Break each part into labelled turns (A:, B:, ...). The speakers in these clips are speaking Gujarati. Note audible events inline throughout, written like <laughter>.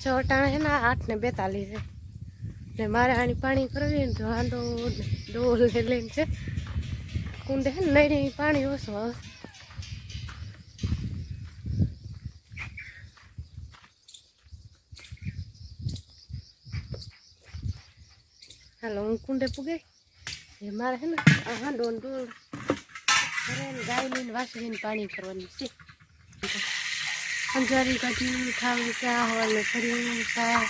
A: છ ટાણે છે ને આઠ ને બેતાલીસ છે. ને મારે આની પાણી કરવી ને તો હાંડો ડોલ લઈને છે. કુંડે છે ને નડી પાણી ઓછું હાલો, હું કુંડે પૂગે એ મારે છે ને ને ડોલ ને ગાય લઈને વાસળીને પાણી કરવાનું છે. અંજારી કાઢી ખાવી ચા હોય ને ફરી ચા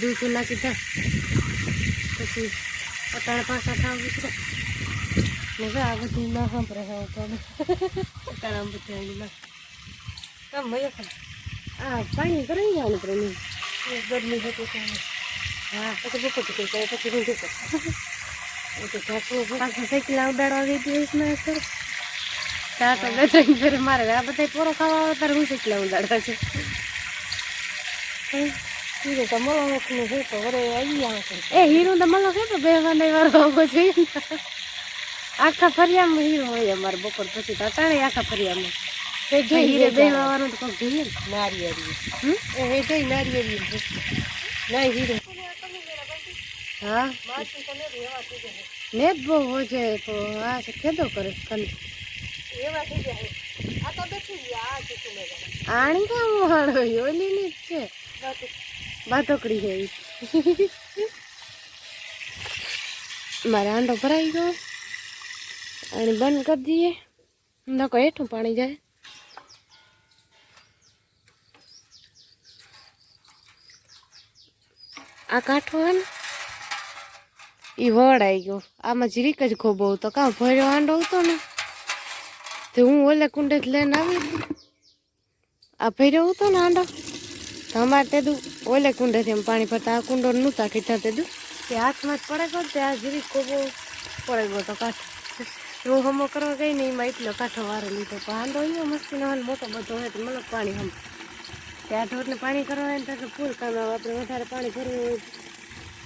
A: દૂધ નાખી દે. પછી અટાણે પાછા ખાવું છે. જો આ બધું ના સાંભળે હવે તો અટાણે આમ બધી ના. કામ કરે આ પાણી કરી જવાનું પ્રેમી. ગરમી હતી હા, પછી બપોર પછી પછી હું જતો પાછું સાયકલ ઉડાડવા ગઈ હતી બે ત્રણ ફેર મારે આ બધા પોરો ખાવા આવે ત્યારે હું સાયકલ ઉડાડવા છે? હીરો તો મલો નોખનું છે તો વરે આવી એ હીરો તો મલો છે તો બે વાને આવો છે. આખા ફરિયામાં હીરો હોય અમારે બપોર પછી તો અટાણે આખા ફરિયામાં. તે હીરે બે વાળવાનું તો કોક જોઈએ ને. નારિયેળી. હમ? એ હે જોઈ નારિયેળી નહીં હીરો. હા. ને જ બહુ હોય છે તો આ ખેદો કરે કન આણી કામ વાળો ઓલી ની જ છે. બાતોકડી છે. મારે આંડો ભરાઈ ગયો. અને બંધ કરી દઈએ. નકો હેઠું પાણી જાય. આ કાંઠો હે ને એ વળાઈ ગયો. આમાં જીરીક જ ખોબો હતો. કાં ભર્યો આંડો હતો ને? તે હું ઓલે કુંડે લઈને આવી હતી. આ ભર્યો હતો ને આંડો અમારે તે દું ઓલે કુંડેથી એમ પાણી ભરતા આ કુંડો નહોતા કીધા તે દું તે હાથમાં જ પડે ગયો તે આ જીરી કોબો પડે ગયો તો કાંઠો હું હમો કરવા ગઈ ને એમાં એટલો કાંઠો વારો લીધો તો આંડો એવો મસ્તી નો મોટો બધો હોય તો મતલબ પાણી હમ ત્યાં ઢોરને પાણી કરવા હોય ને તો ફૂલ કામ આવે આપણે વધારે પાણી ભરવું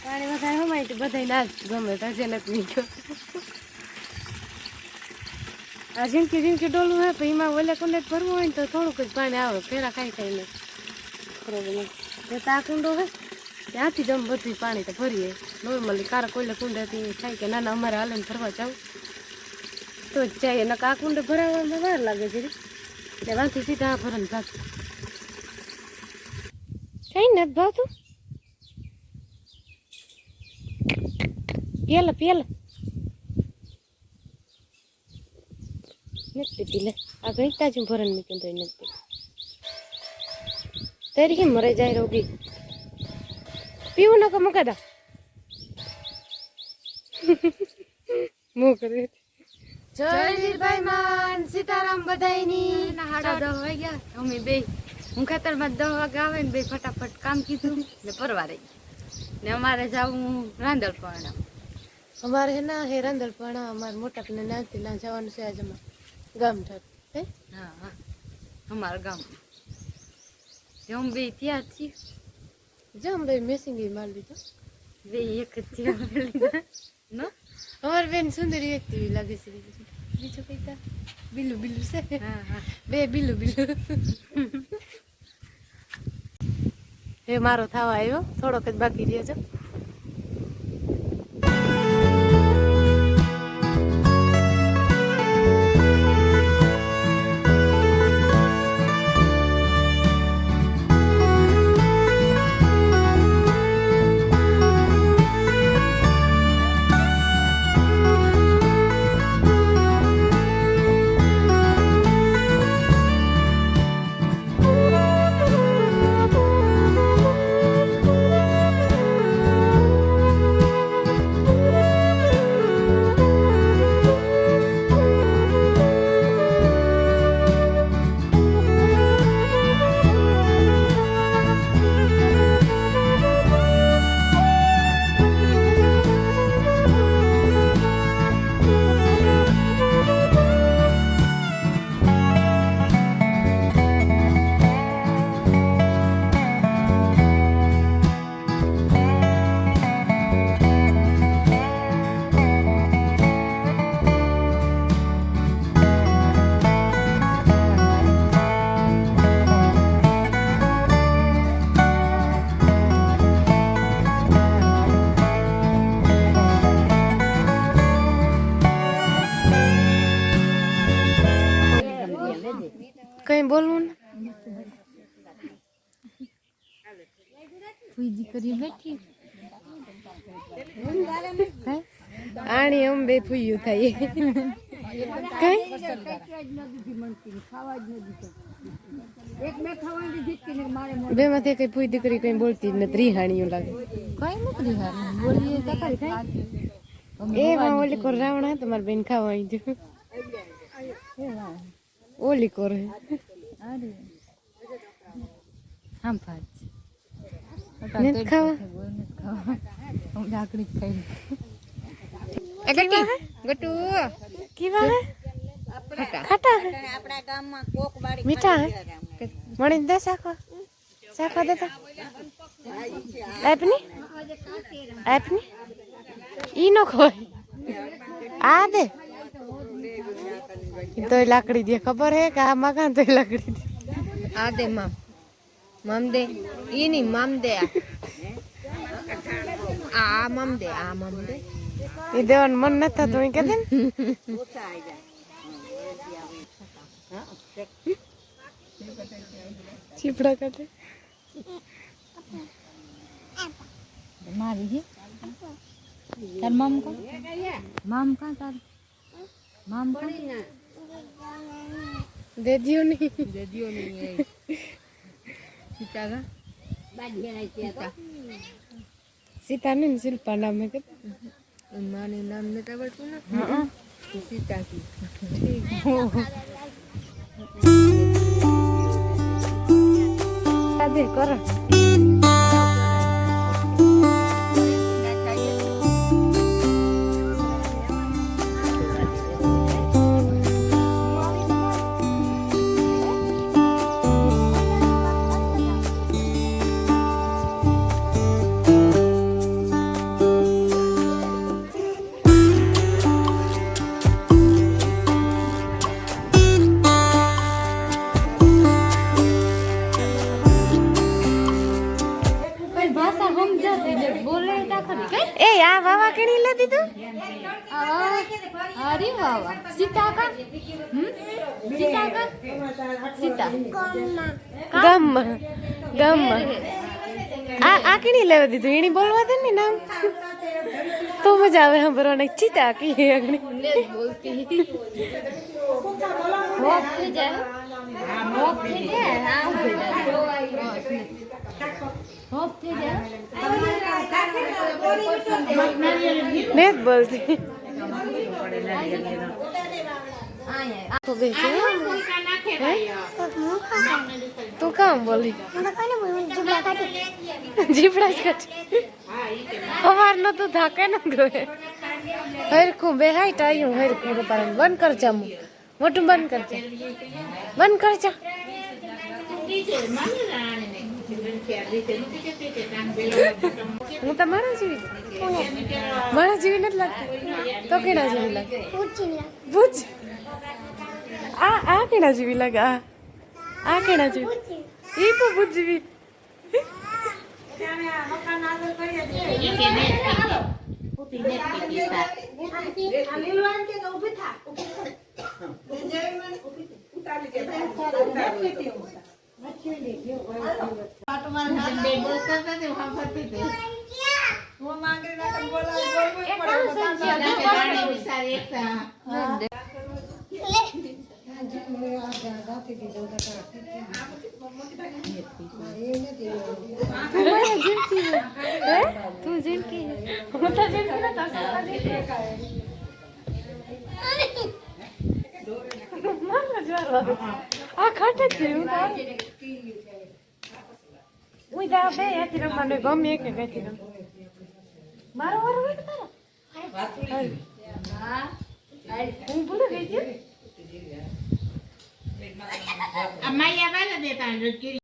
A: પાણી વધારે હમાય તો બધા ના જ ગમે તો જેને નહીં ગયો આ ઝીણકી ઝીણકી ડોલું હોય પણ એમાં ઓલે કુંડે ભરવું હોય ને તો થોડુંક જ પાણી આવે, ફેરા ખાઈ ખાઈને પ્રોબ્લેમ જે આ કુંડો હોય ત્યાંથી જ અમે બધું પાણી તો ભરીએ. નોર્મલી કારા કોઈલે કુંડેથી થાય કે ના ના અમારે હાલને ભરવા જાવ તો જ જાય નકા આ કુંડે ભરાવામાં વાર લાગે છે એટલે વાંથી સીધા આ ભરન ભાગ કઈ નથી ભાવતું? પેલા પેલા. નથી લે આ ઘણી તાજું ભરણ મૂક્યું તો એ નથી તારી કેમ મરે જાય રોગી? પીવું નકો મૂકે દા. મૂકે જય ભાઈ માન સીતારામ બધાયની.
B: સાડા દસ વાગ્યા. અમે બે. હું ખેતરમાં દસ વાગે આવે ને બે ફટાફટ કામ કીધું ને પરવા રહી. ને અમારે જવું રાંદલ પણ
A: અમારે હે ના હે રાંદલ પણ અમારે મોટા નાનથી ના જવાનું છે આજે અમારે. ગામ ઠર. હે?
B: હા અમારા ગામ. જમ બે ત્યાં છીએ.
A: જમ ભાઈ મેસિંગ માર લીધો.
B: બે એક જ ત્યાં લીધા. ન?
A: અમારે બેન સુંદરી એક તેવી લાગે છે બીજું કઈ. તા? બિલુ બિલુ છે.
B: હા હા.
A: બે બિલુ બિલુ હે <laughs> મારો થાવા આવ્યો. થોડોક જ બાકી રહ્યો છે બોલવું ને?
B: બેઠી.
A: આણી આમ બે ફૂયું થાય. કઈ? બે માંથી કઈ ફૂઈ દીકરી કઈ બોલતી જ નથી રીહાણીયું લાગે.
B: કઈ નથી હારું બોલીએ તો
A: એ માં ઓલી કોર રાવણા તમારી બેન ખાવા આવી ગયું. ઓલી કોર.
B: અરે. આમ
A: નથી ખાવા?
B: હું ડાકડી જ ખાઈ
A: કેવા
B: ગટુ
A: કેવા હે? ખાટા. હે? મીઠા હે? મણી દે શાખો શાખો દે આપની આપની ઈ નો ખોય આ દે. તોય લાકડી દે ખબર હે કે આ મકાન તોય લાકડી દે.
B: આ દે મામ. મામ દે. ઈ ની મામ દે આ. આ મામ દે આ મામ દે.
A: ઈ દેવાનું મન ન થતું ઈ કે દે ચીપડા કાઢે.
B: મારી હે? તાર મામ કો? મામ કા તાર? મામ કો?
A: દે દિયો નહીં
B: દે દિયો નહીં એ. સીતા કા સીતા.
A: સીતા ને શિલ્પા નામે કે
B: માનું નામ નથી આવડતું ને?
A: હા.
B: તો સીતા કી
A: દે કરો.
B: કોઈ
A: ગામમાં. ગામમાં. આ આ કેની લેવા દીધું? એની બોલવા દે ને નામ. તો મજા આવે સાંભળવાની. ચીતા કી મેં
B: ને બોલતી.
A: તો બે છે હે? તું કામ બોલી જીભડા જ કાઢી સવાર નો તું થાકે ન ગયો હરખું બે હાઈ ટાયું હરખું તો પાડે બંધ કર જા મું. મોટું બંધ કર જા બંધ કર જા હું તો મારા જેવી મારા જેવી નથી લાગતી તો કેડા જેવી લાગે ભૂજ આ આ કેડા જેવી લાગે આ આ કેડા જેવી એ તો ભૂજ જેવી હે. તું જીણકી હું તો જીણકી ના તો આ ખાટે જ છે હું તો હું તો આ બે હાથી રમવાનું ગમે એક એક હાથી રમ મારો વારો હોય કે તારો હું ભૂલી ગઈ છું
C: Amaya, vale de tan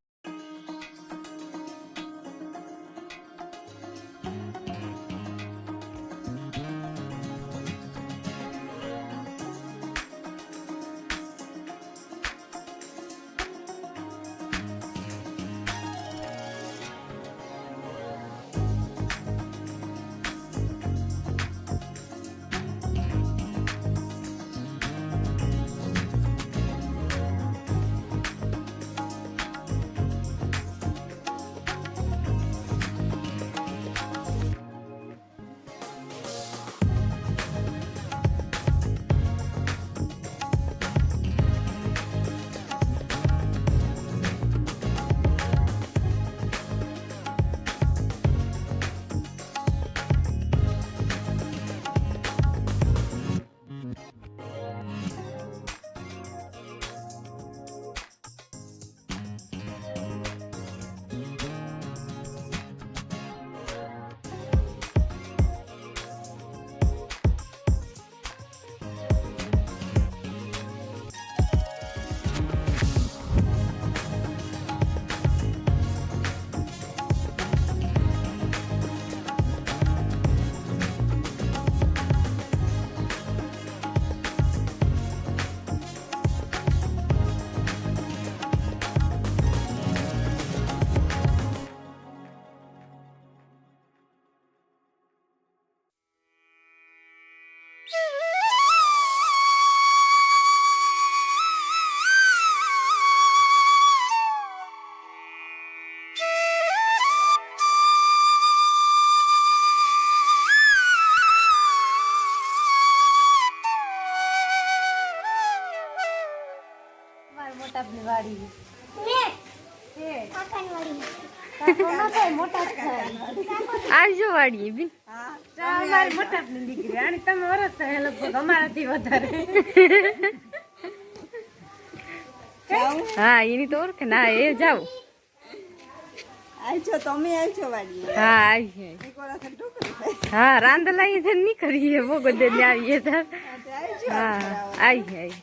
A: વાડી કાકો ના થાય મોટા જ થાય
B: આવજો વાડીએ બી.
A: અમારી મોટા દીકરી આની તમે વરસ થાય લગભગ અમારાથી વધારે.
B: હા એની તો ઓળખે. ના એ જાવ
D: આવજો તમે આવજો
B: હા આવી હા રાંદલા ઈ થઈને નીકળીએ. બહુ દે ને આવીએ હા આવી આવી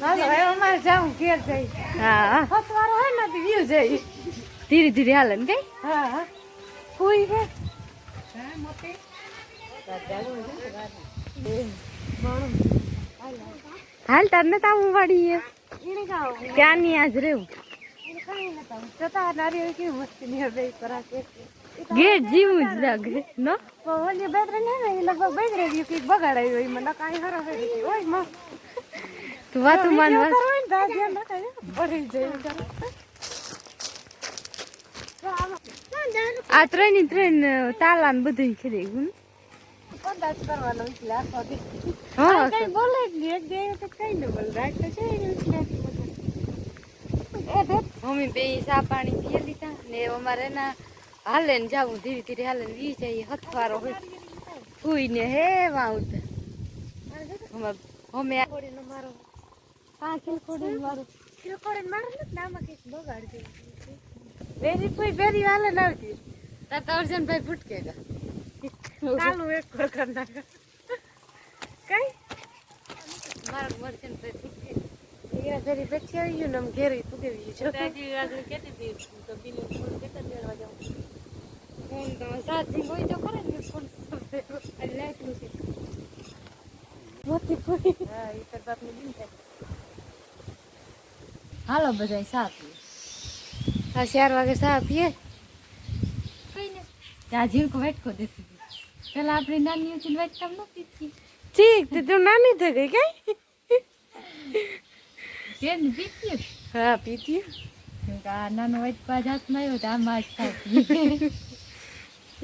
B: હા
A: તો હવે અમારે જાઉં ઘેર જઈ.
B: હા.
A: હસવારો હોય ને વ્યુ જઈ.
B: ધીરે ધીરે હાલે ને કઈ?
A: હા હા. ફૂઈ કે
B: હાલ તને તાવું વાડીએ ગાવની આજ રેવું
A: કઈ જતા નારી કેવી મસ્તી ની બે કરાકે
B: ગેટ જીવું જ લાગે ન?
A: ઓલી બે ત્રણ ને એ લગભગ બગડે ગયું કંઈક બગાડાયું હોય મને કાંઈ હરો ગઈ હોયમાં.
B: તું વાતું માન વાત
A: આ
B: ત્રણની ત્રણ તાલા ને બધું ખેડી ગયું
A: અંદાજ કરવાનો એટલે આખો
B: હા
A: કઈ બોલે જ નહીં એક બે વખત કઈ ન બોલે રાત તો છે એટલે.
B: મમ્મી બે ચા પાણી પીએ લીધા ને અમારે ના હાલે ને જાવું ધીરે ધીરે હાલે ને વી જાય હથવારો હોય. ફૂઈ ને હે વાઉત અમે
A: મારો હા કિલ કોડીનો મારો કિલ કોડીનો મારો ને નામાં કંઈક બગાડ દે વેરી કોઈ વેરી હાલે ના આવતી.
B: તાર તો અર્જનભાઈ ફૂટકે ગા.
A: કાલું એક કર કર નાખ. કઈ?
B: મારા અર્જનભાઈ ફૂટકે
A: એ ફેરી પછી આવી ગયું ને આમ ઘેરી પૂગી ગયું છે.
B: ફોન તો સાચી હોય તો ખરે ને ફોન
A: મોતી પૂરી હા એ તો બાપની બિન થાય
B: હાલો બધા સા પીએ?
A: આ ચાર વાગે ચા પીએ?
B: ત્યાં જીવકો વેટકો દેતી પેલા આપણી નાની હતી વેટકામ નહોતી
A: ઠીક તે તું નાની થઈ ગઈ કઈ?
B: તેની પીતી
A: હા પીતી.
B: નાનો વેટકા જાતમાં આવ્યો તો આમાં જ સા પીએ.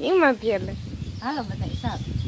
A: એમાં પીએ લે
B: હાલો બધા સા પીએ